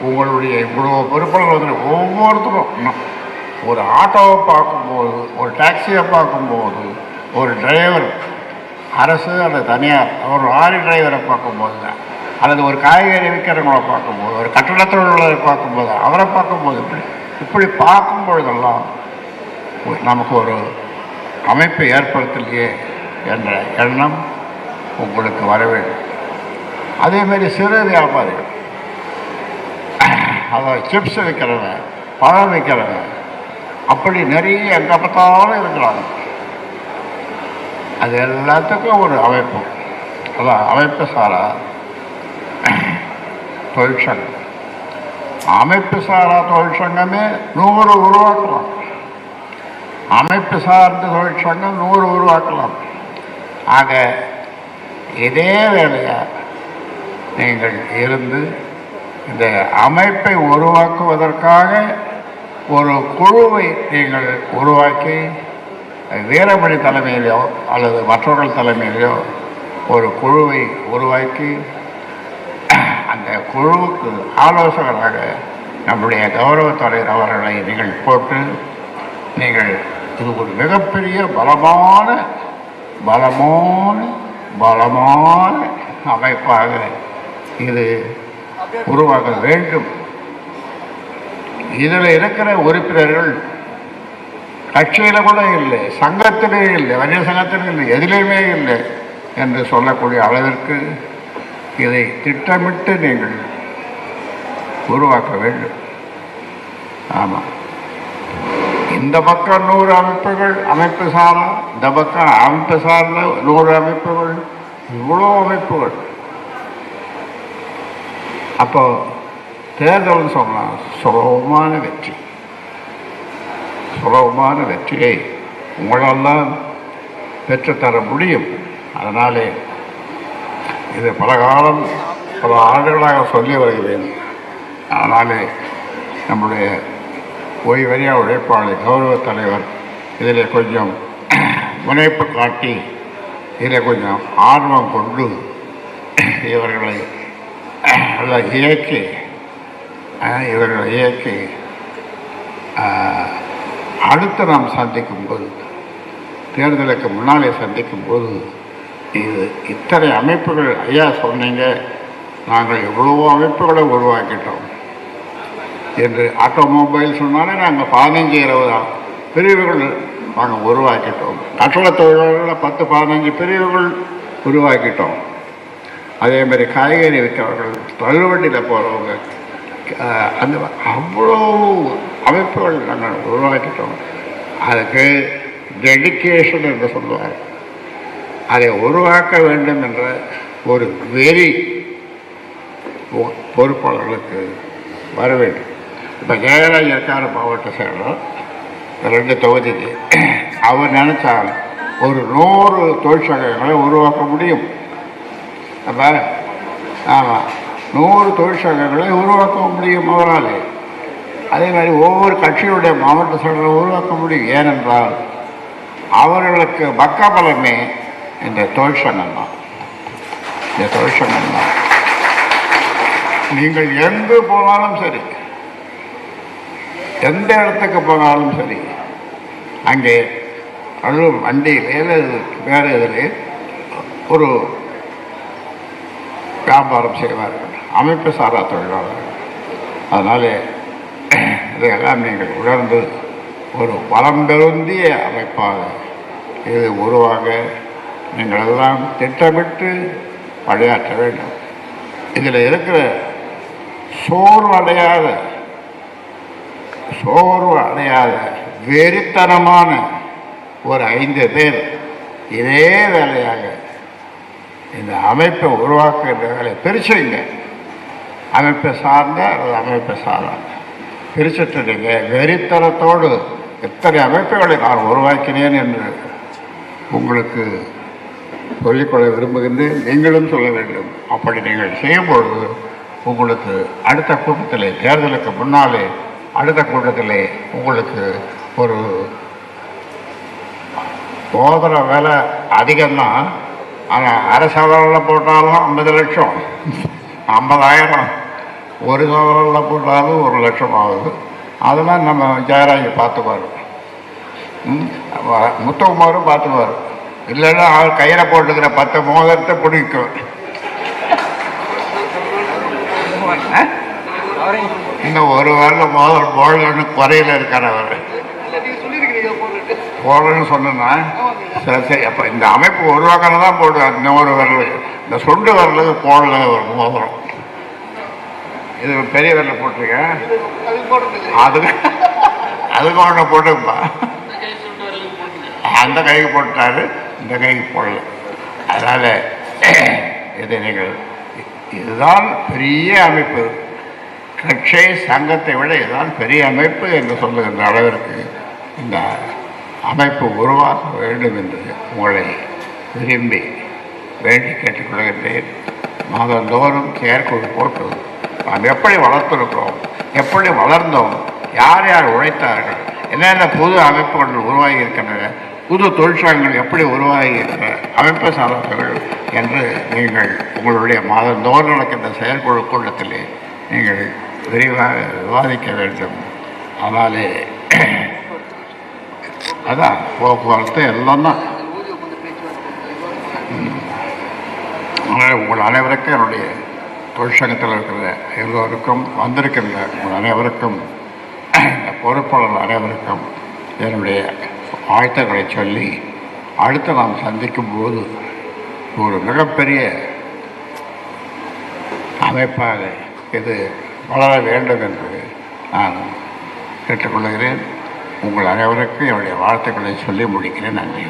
உங்களுடைய இவ்வளோ பொறுப்பில் வந்து ஒவ்வொருத்தரும் இன்னும் ஒரு ஆட்டோவை பார்க்கும்போது ஒரு டாக்ஸியை பார்க்கும்போது ஒரு டிரைவர் அரசு அல்லது தனியார் ஒரு லாரி டிரைவரை பார்க்கும்போது தான் அல்லது ஒரு காய்கறி விற்கிறவங்கள பார்க்கும்போது ஒரு கட்டடத்தில் உள்ளவரை பார்க்கும்போது அவரை பார்க்கும்போது இப்படி இப்படி பார்க்கும்பொழுதெல்லாம் ஒரு- நமக்கு ஒரு அமைப்பை ஏற்படுத்தலையே என்ற எண்ணம் உங்களுக்கு வர வேண்டும். அதே சிறு வியாபாரிகள். அதாவது சிப்ஸ் விற்கிறவன் பழம் விற்கிறவன் அப்படி நிறைய எங்கே பார்த்தாலும் இருக்கிறாங்க. அது எல்லாத்துக்கும் ஒரு அமைப்பு. அதான் அமைப்பு சாரா தொழிற்சங்கம். அமைப்பு சாரா தொழிற்சங்கமே நூறு உருவாக்கலாம். அமைப்பு சார்ந்த தொழிற்சங்கம் நூறு உருவாக்கலாம். ஆக இதே வேலையாக நீங்கள் இருந்து இந்த அமைப்பை உருவாக்குவதற்காக ஒரு குழுவை நீங்கள் உருவாக்கி வீரமணி தலைமையிலோ அல்லது மற்றவர்கள் தலைமையிலோ ஒரு குழுவை உருவாக்கி அந்த குழுவுக்கு ஆலோசகராக நம்முடைய கௌரவ தலைவர் அவர்களை நீங்கள் போட்டு நீங்கள் இது ஒரு மிகப்பெரிய பலமான பலமான பலமான அமைப்பாக இது உருவாக வேண்டும். இதில் இருக்கிற உறுப்பினர்கள் கட்சியில் கூட இல்லை சங்கத்திலே இல்லை வணிக சங்கத்திலே இல்லை எதிலையுமே இல்லை என்று சொல்லக்கூடிய அளவிற்கு இதை திட்டமிட்டு நீங்கள் உருவாக்க வேண்டும். ஆமாம் இந்த பக்கம் நூறு அமைப்புகள் அமைப்பு சாரா இந்த பக்கம் அமைப்பு சார்ந்த நூறு அமைப்புகள் இவ்வளோ அமைப்புகள். அப்போ தேர்தல்னு சொல்லலாம் சுலபமான வெற்றி. சுலபமான வெற்றியை உங்களெல்லாம் பெற்றுத்தர முடியும். அதனாலே இது பல காலம் பல ஆண்டுகளாக சொல்லி வருகிறேன். அதனாலே நம்முடைய ஓய்வறியா உழைப்பாளர் கௌரவ தலைவர் இதில் கொஞ்சம் முனைப்பு காட்டி இதில் கொஞ்சம் ஆர்வம் கொண்டு இவர்களை எல்லாம் இயற்கை அஹ், இயற்கை அடுத்து நாம் சந்திக்கும் போது தேர்தலுக்கு முன்னாலே சந்திக்கும் போது இது இத்தனை அமைப்புகள் ஐயா சொன்னீங்க நாங்கள் எவ்வளவோ அமைப்புகளை உருவாக்கிட்டோம். என்று ஆட்டோமொபைல் சொன்னாலே நாங்கள் பதினஞ்சு இருபது பிரிவுகள் நாங்கள் உருவாக்கிட்டோம். கட்டட தொழிலாளர்களை பத்து பதினஞ்சு பிரிவுகள் உருவாக்கிட்டோம். அதே மாதிரி காய்கறி விற்கிறவர்கள் தள்ளுவண்டியில் போகிறவங்க அந்த அவ்வளோ அமைப்புகள் நாங்கள் உருவாக்கிட்டோம். அதுக்கு டெடிகேஷன் என்று சொல்லுவார் அதை உருவாக்க வேண்டும் என்ற ஒரு வெறி பொ- பொறுப்பாளர்களுக்கு வர வேண்டும். இப்போ ஜெயராஜ் இருக்கார் மாவட்ட செயலர் ரெண்டு தொகுதிக்கு அவர் நினச்சால் ஒரு நூறு தொழிற்சங்கங்களை உருவாக்க முடியும். அப்போ ஆமாம் நூறு தொழிற்சங்கங்களை உருவாக்க முடியும் அவரால் அதே மாதிரி ஒவ்வொரு கட்சியுடைய மாவட்ட செயலரை உருவாக்க முடியும். ஏனென்றால் அவர்களுக்கு பக்கபலமே இந்த தொழிற்சங்கம் தான். இந்த தொழிற்சங்கம் தான். நீங்கள் எங்கு போனாலும் சரி எந்த இடத்துக்கு போனாலும் சரி அங்கே அழு வண்டியில் வேறு இதில் ஒரு வியாபாரம் செய்வார்கள் அமைப்பு சாரா தொழிலாளர்கள் அதனாலே இதையெல்லாம் நீங்கள் உணர்ந்து ஒரு வளம் பெருந்திய அமைப்பாக இது உருவாக நீங்கள் எல்லாம் திட்டமிட்டு பணியாற்ற வேண்டும். இதில் இருக்கிற சோர்வு அடையாத சோர்வு அடையாத வெறித்தனமான ஒரு ஐந்து பேர் இதே வேலையாக இந்த அமைப்பை உருவாக்குகின்ற வேலையை பிரிச்சுங்க அமைப்பை சார்ந்த அல்லது அமைப்பை சாராத பிரிச்சுட்டுங்க வெறித்தனத்தோடு எத்தனை அமைப்புகளை நான் உருவாக்கினேன் என்று உங்களுக்கு சொல்லிக்கொள்ள விரும்புகின்றேன். நீங்களும் சொல்ல வேண்டும். அப்படி நீங்கள் செய்யும்பொழுது உங்களுக்கு அடுத்த கூட்டத்தில் தேர்தலுக்கு முன்னாலே அடுத்த கூட்டத்தில் உங்களுக்கு ஒரு போதுற விலை அதிகம்தான் ஆனால் அரசாலையில் போட்டாலும் ஐம்பது லட்சம். ஐம்பதாயிரம். ஒரு சவரில் போட்டாலும் ஒரு லட்சம் ஆகுது. அதெல்லாம் நம்ம ஜெயராஜ் பார்த்துக்குவார் ம், அவ- முத்துக்குமாரும் பார்த்துக்குவார் இல்லைன்னா அவர் கையில் போட்டுக்கிற பத்து மோதிரத்தை பிடிக்கும். இன்னும் ஒரு வாரம் மோதிரம் போடலன்னு குறையில இருக்கார் அவர். போடலன்னு சொன்னா சரி சரி அப்போ இந்த அமைப்பு உருவாக்கணும் தான் போடுவார் இந்த ஒரு வரல இந்த சொண்டு வரலுக்கு போடல ஒரு மோதிரம். இது பெரிய வரல போட்டிருக்கேன். அதுக்கு அதுக்கு ஒன்று போட்டுப்பா. அந்த கைக்கு போட்டாரு இந்த கைக்கு போடல. அதனால் இது நீங்கள் இதுதான் பெரிய அமைப்பு. கட்சி சங்கத்தை விட இதுதான் பெரிய அமைப்பு என்று சொல்லுகின்ற அளவிற்கு இந்த அமைப்பு உருவாக வேண்டும் என்று உங்களை விரும்பி வேண்டி கேட்டுக்கொள்கின்றேன். மாதந்தோறும் செயற்குழு போட்டு நாம் எப்படி வளர்த்திருக்கிறோம் எப்படி வளர்ந்தோம் யார் யார் உழைத்தார்கள் என்னென்ன புது அமைப்புகள் உருவாகி இருக்கின்றன புது தொழிற்சங்கங்கள் எப்படி உருவாகி இருக்கிற அமைப்பு சார்ந்தவர்கள் என்று நீங்கள் உங்களுடைய மாதந்தோறும் நடக்கின்ற செயற்குழு கூட்டத்திலே நீங்கள் விரிவாக விவாதிக்க வேண்டும். ஆனாலே அதான் போக்குவரத்து எல்லாம் தான் உங்கள் அனைவருக்கும் என்னுடைய தொழிற்சங்கத்தில் இருக்கிற எல்லோருக்கும் வந்திருக்கின்ற உங்கள் அனைவருக்கும் இந்த பொறுப்பாளர் அனைவருக்கும் என்னுடைய வாழ்த்துக்களை சொல்லி அடுத்து நாம் சந்திக்கும் போது ஒரு மிகப்பெரிய அமைப்பாக இது வளர வேண்டும் என்று நான் கேட்டுக்கொள்கிறேன் உங்கள் அனைவருக்கும் என்னுடைய வாழ்த்துக்களை சொல்லி முடிக்கிறேன். நன்றி